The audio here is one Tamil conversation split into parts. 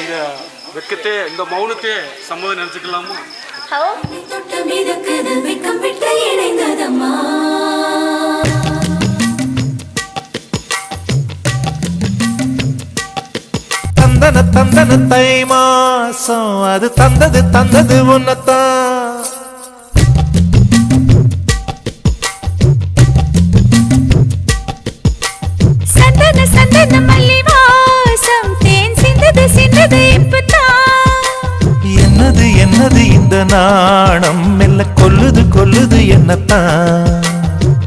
இந்த வெக்கத்தே இந்த மௌனத்தே சம்மதம் நினச்சிக்கலாமா? தொட்டு மிதக்குது வெக்கம் விட்டு இணைந்ததம்மா. தந்தன தந்தன தை மாசம் அது தந்தது தந்தது உன்னத்தான். நாணம் மெல்ல கொல்லுது கொல்லுது என்னத்தான்?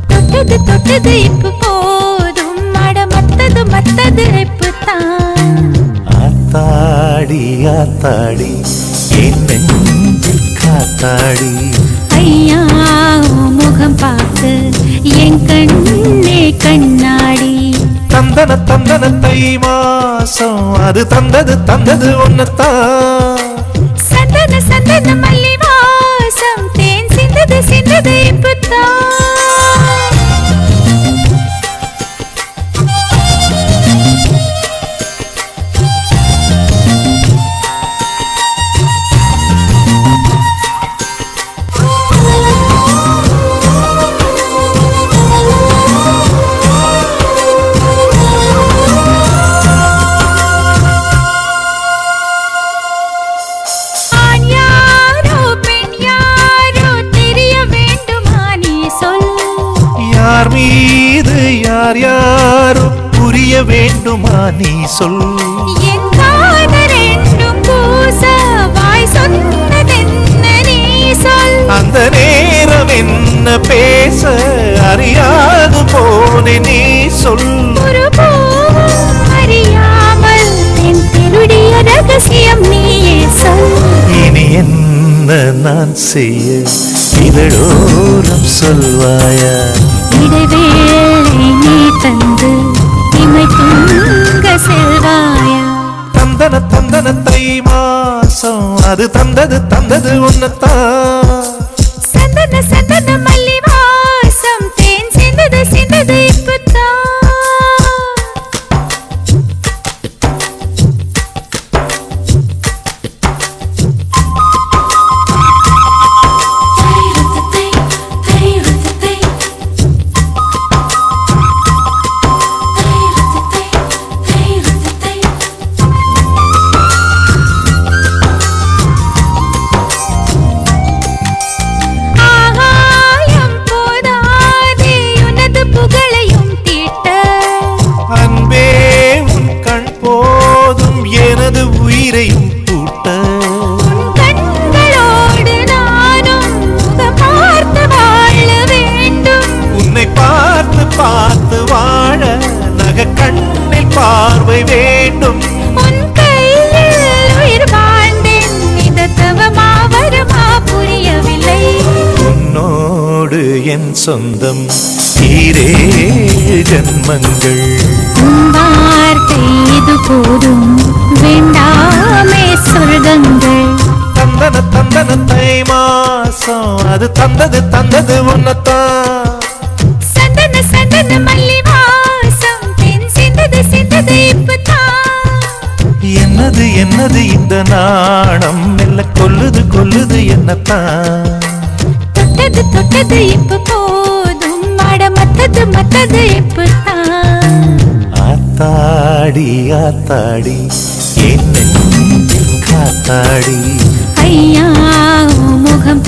தொட்டது தொட்டது இப்ப போதும். மட மத்தது மத்தது ஆத்தாடி ஆத்தாடி என் நெஞ்சில் காத்தாடி. ஐயா முகம் பார்த்து என் கண்ணே கண்ணாடி. தந்தன தந்தன தை மாசம் அது தந்தது தந்தது உன்னத்தான் சிந்தது யார் யாரோ புரிய வேண்டுமா நீ சொல். அந்த நேரம் என்ன பேச அறியாது போனே நீ சொல். ஒரு பூவும் அறியாமல் என் திருடிய ரகசியம் நீயே சொல். இனி என்ன நான் செய்ய? இதழோரம் சொல்வாயா? இடைவேளை தை மாசம். அது தந்தது தந்தது உன்னத்தான். சந்தன சந்தன மல்லி வாசம். தேன் சிந்தது சிந்தது இப்பதான் பார்வை வேண்டும். உன் கையில் உயிர் வாழ்ந்தேன். இந்த தவமா வருமா புரியவில்லை. உன்னோடு என் சொந்தம் ஈரே ஜன்மங்கள். வார்த்தை இது போதும். வேண்டாமே சொர்க்கங்கள். தந்தன தந்தன தை மாசம். அது தந்தது தந்தது உன்னத்தான். சந்தன சந்தன நாணம் மெல்ல கொல்லுது கொல்லுது என்னத்தான்? தொட்டது தொட்டது இப்ப போதும். மட மத்தது மத்தது இப்பதான் ஆத்தாடி ஆத்தாடி என் காத்தாடி. ஐயா முகம்